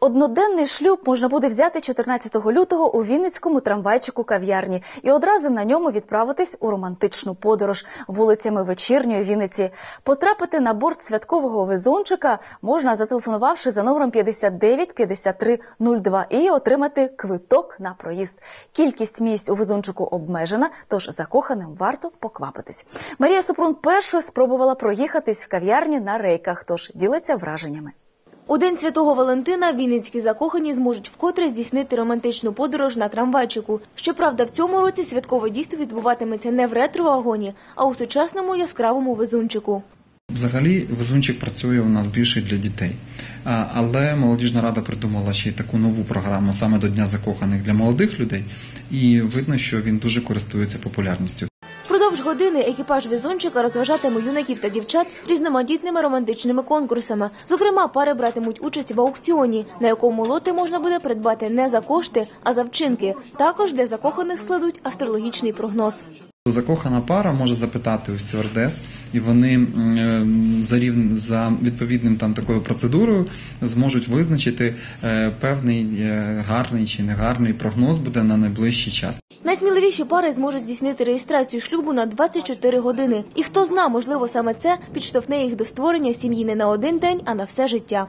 Одноденний шлюб можна буде взяти 14 лютого у Вінницькому трамвайчику кав'ярні і одразу на ньому відправитись у романтичну подорож вулицями вечірньої Вінниці. Потрапити на борт святкового везончика можна зателефонувавши за номером 59 53 02 і отримати квиток на проїзд. Кількість місць у везончику обмежена, тож закоханим варто поквапитись. Марія Супрун першою спробувала проїхатись в кав'ярні на рейках, тож ділиться враженнями. У день святого Валентина вінницькі закохані зможуть вкотре здійснити романтичну подорож на трамвайчику. Щоправда, в цьому році святкове дійство відбуватиметься не в ретро-вагоні, а у сучасному яскравому везунчику. Взагалі, везунчик працює у нас більше для дітей. Але молодіжна рада придумала ще й таку нову програму саме до Дня закоханих для молодих людей, і видно, що він дуже користується популярністю. Впродовж години екіпаж візончика розважатиме юнаків та дівчат різноманітними романтичними конкурсами. Зокрема, пари братимуть участь в аукціоні, на якому лоти можна буде придбати не за кошти, а за вчинки. Також для закоханих складуть астрологічний прогноз. Закохана пара може запитати у стюардес, і вони е, за рівн за відповідним там такою процедурою зможуть визначити е, певний е, гарний чи негарний прогноз буде на найближчий час. Найсміливіші пари зможуть здійснити реєстрацію шлюбу на 24 години. І хто зна, можливо, саме це підштовхне їх до створення сім'ї не на один день, а на все життя.